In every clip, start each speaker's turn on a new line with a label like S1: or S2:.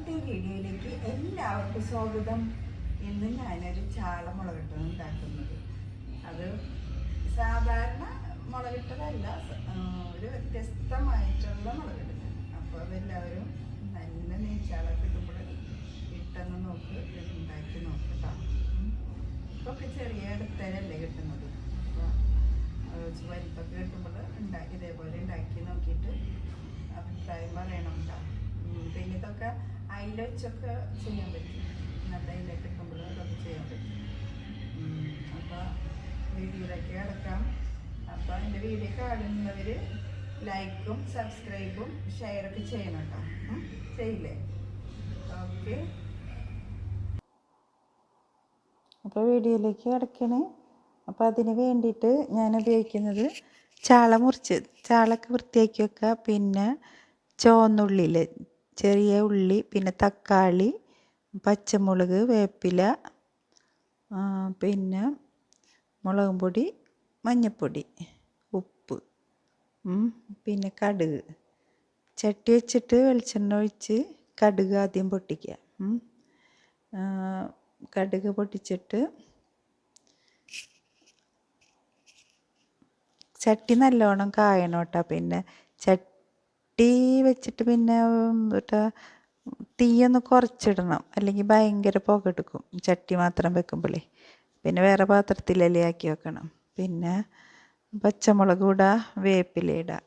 S1: ഇന്നത്തെ വീഡിയോയിലേക്ക് എല്ലാവർക്കും സ്വാഗതം. ഇന്ന് ഞാനൊരു ചാള മുളകിട്ടാണ് ഉണ്ടാക്കുന്നത്. അത് സാധാരണ മുളകിട്ടതല്ല ഒരു വ്യത്യസ്തമായിട്ടുള്ള മുളകിടുന്നത്. അപ്പോൾ അതെല്ലാവരും നല്ല നെയ്ച്ചാള കിട്ടുമ്പോൾ ഇട്ടെന്ന് നോക്ക് ഉണ്ടാക്കി നോക്കട്ടോ ഒക്കെ ചെറിയ അടുത്തരല്ലേ കിട്ടുന്നത്. അപ്പോൾ വലിപ്പൊക്കെ കിട്ടുമ്പോൾ ഉണ്ടാക്കി ഇതേപോലെ ഉണ്ടാക്കി നോക്കിയിട്ട് അഭിപ്രായം പറയണം കേട്ടോ പിന്നെ ഇതൊക്കെ അയില ചെയ്യാൻ പറ്റും. നല്ല അയില കിട്ടുമ്പോൾ അതൊക്കെ ചെയ്യാൻ പറ്റും. അപ്പോൾ വീഡിയോയിലേക്ക് കിടക്കാം. അപ്പോൾ എന്റെ വീഡിയോ കാണുന്നവർ ലൈക്കും സബ്സ്ക്രൈബും ഷെയറൊക്കെ ചെയ്യണം കേട്ടോ ചെയ്യില്ലേ? ഓക്കെ.
S2: അപ്പോൾ വീഡിയോയിലേക്ക് കിടക്കണേ. അപ്പോൾ അതിന് വേണ്ടിയിട്ട് ഞാൻ ഉപയോഗിക്കുന്നത് ചാള മുറിച്ച് ചാളൊക്കെ വൃത്തിയാക്കി വെക്കുക പിന്നെ ചുവന്നുള്ളിയിൽ ചെറിയ ഉള്ളി പിന്നെ തക്കാളി പച്ചമുളക് വേപ്പില പിന്നെ മുളകും പൊടി മഞ്ഞൾപ്പൊടി ഉപ്പ് പിന്നെ കടുക്. ചട്ടി വെച്ചിട്ട് വെളിച്ചെണ്ണ ഒഴിച്ച് കടുക് ആദ്യം പൊട്ടിക്കുക കടുക് പൊട്ടിച്ചിട്ട് ചട്ടി നല്ലോണം കായണം കേട്ടോ പിന്നെ ചട്ടി വെച്ചിട്ട് പിന്നെ തീയൊന്ന് കുറച്ചിടണം. അല്ലെങ്കിൽ ഭയങ്കര പുക എടുക്കും ചട്ടി മാത്രം വെക്കുമ്പോഴേ പിന്നെ വേറെ പാത്രത്തിലല്ലേ ആക്കി വെക്കണം. പിന്നെ പച്ചമുളക് ഇടുക വേപ്പില ഇടുക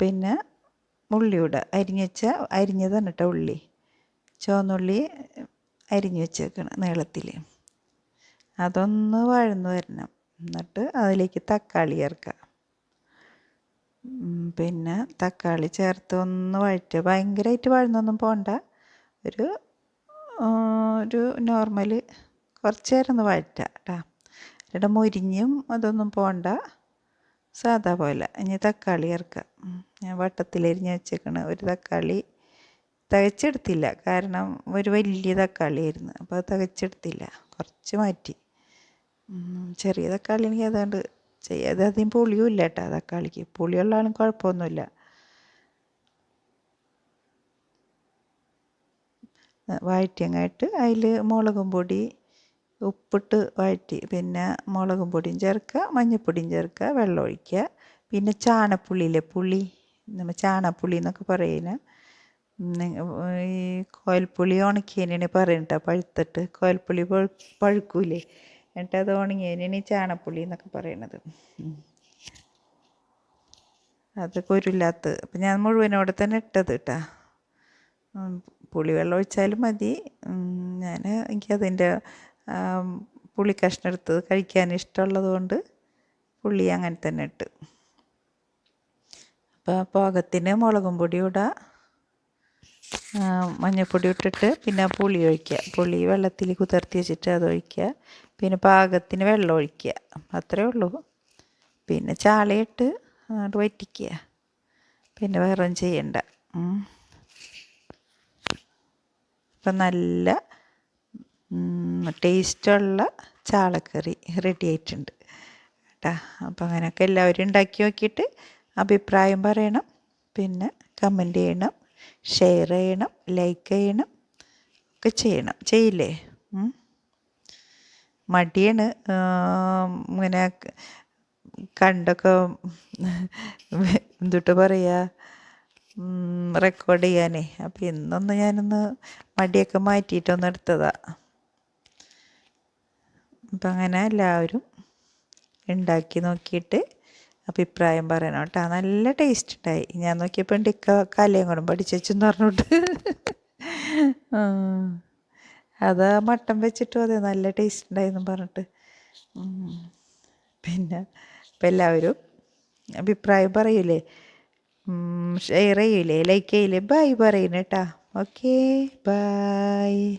S2: പിന്നെ ഉള്ളി ഇടുക അരിഞ്ഞ് വെച്ച അരിഞ്ഞതാണ് കേട്ടോ ഉള്ളി. ചുവന്നുള്ളി അരിഞ്ഞ് വെച്ചേക്കണം നീളത്തിൽ അതൊന്ന് വഴന്ന് വരണം. എന്നിട്ട് അതിലേക്ക് തക്കാളി ചേർക്കുക പിന്നെ തക്കാളി ചേർത്ത് ഒന്ന് വഴറ്റുക. ഭയങ്കരമായിട്ട് വഴന്നൊന്നും പോകണ്ട ഒരു ഒരു നോർമൽ കുറച്ച് നേരം ഒന്ന് വഴറ്റുക കേട്ടോ ഇവിടെ മുരിഞ്ഞും അതൊന്നും പോകണ്ട സാധാ പോലെ. ഇനി തക്കാളി ചേർക്കുക. ഞാൻ വട്ടത്തിലരിഞ്ഞ് വെച്ചേക്കണ്. ഒരു തക്കാളി തികച്ചെടുത്തില്ല. കാരണം ഒരു വലിയ തക്കാളിയായിരുന്നു അപ്പോൾ അത് തികച്ചെടുത്തില്ല. കുറച്ച് മാറ്റി. ചെറിയ തക്കാളി എനിക്ക് അതുകൊണ്ട് ചെയ്യാതെ അധികം പുളിയും ഇല്ല കേട്ടോ തക്കാളിക്ക്. പുളിയുള്ളതാലും കുഴപ്പമൊന്നുമില്ല. വഴറ്റിയങ്ങായിട്ട് അതിൽ മുളകും പൊടി ഉപ്പിട്ട് വഴറ്റി. പിന്നെ മുളകും പൊടിയും ചേർക്കുക മഞ്ഞൾപ്പൊടിയും ചേർക്കുക വെള്ളം ഒഴിക്കുക. പിന്നെ ചാണപ്പുള്ളിയില്ലേ പുളി. നമ്മൾ ചാണപ്പുളി എന്നൊക്കെ പറയുന്ന ഈ കോയൽപ്പുളി ഉണക്കിയതിനാണ് പറയുന്നത് പഴുത്തിട്ട്. കോയൽപ്പുളി പഴുക്കൂലേ? എന്നിട്ട് അത് ഉണങ്ങിയതിനാണ് ഈ ചാണപ്പുളി എന്നൊക്കെ പറയണത്. അത് കുരുല്ലാത്ത അപ്പം ഞാൻ മുഴുവനോടെ തന്നെ ഇട്ടത് കേട്ടാ പുളിവെള്ളം ഒഴിച്ചാലും മതി. ഞാൻ എനിക്കതിന്റെ പുളി കഷ്ണം എടുത്തത് കഴിക്കാൻ ഇഷ്ടമുള്ളത് കൊണ്ട് പുളി അങ്ങനെ തന്നെ ഇട്ട്. അപ്പോൾ പാകത്തിന് മുളകും പൊടി ഇടുക ആ, മഞ്ഞൾപ്പൊടി ഇട്ടിട്ട് പിന്നെ പുളി ഒഴിക്കുക. പുളി വെള്ളത്തിൽ കുതിർത്തി വെച്ചിട്ട് അത് ഒഴിക്കുക. പിന്നെ പാകത്തിന് വെള്ളം ഒഴിക്കുക. അത്രേ ഉള്ളൂ. പിന്നെ ചാളയിട്ട് അങ്ങോട്ട് വറ്റിക്കുക. പിന്നെ വേറെ ചെയ്യണ്ട. അപ്പം നല്ല ടേസ്റ്റുള്ള ചാളക്കറി റെഡി ആയിട്ടുണ്ട് കേട്ടാ. അപ്പം അങ്ങനെയൊക്കെ എല്ലാവരും ഉണ്ടാക്കി നോക്കിയിട്ട് അഭിപ്രായം പറയണം. പിന്നെ കമന്റ് ചെയ്യണം. ഷെയർ ചെയ്യണം ലൈക്ക് ചെയ്യണം ഒക്കെ ചെയ്യണം. ചെയ്യില്ലേ? മടിയാണ്. ഇങ്ങനെ കണ്ടൊക്കെ എന്തുട്ട് പറയുക റെക്കോർഡ് ചെയ്യാനേ. അപ്പോൾ ഇന്നൊന്ന് ഞാനൊന്ന് മടിയൊക്കെ മാറ്റിയിട്ടൊന്ന് എടുത്തതാ. അപ്പം അങ്ങനെ എല്ലാവരും ഉണ്ടാക്കി നോക്കിയിട്ട് അഭിപ്രായം പറയണം കേട്ടോ. നല്ല ടേസ്റ്റ് ഉണ്ടായി. ഞാൻ നോക്കിയപ്പോൾ ഡിക്ക കലയും കൂടെ പഠിച്ചു വെച്ചെന്ന് പറഞ്ഞോട്ട് അത് മട്ടൻ വെച്ചിട്ടും അതെ നല്ല ടേസ്റ്റ് ഉണ്ടായിരുന്നു പറഞ്ഞിട്ട്. പിന്നെ ഇപ്പം എല്ലാവരും അഭിപ്രായം പറയൂലേ? ഷെയർ ചെയ്യൂലേ? ലൈക്ക് ചെയ്യൂലേ? By പറയുന്നേട്ടാ okay bye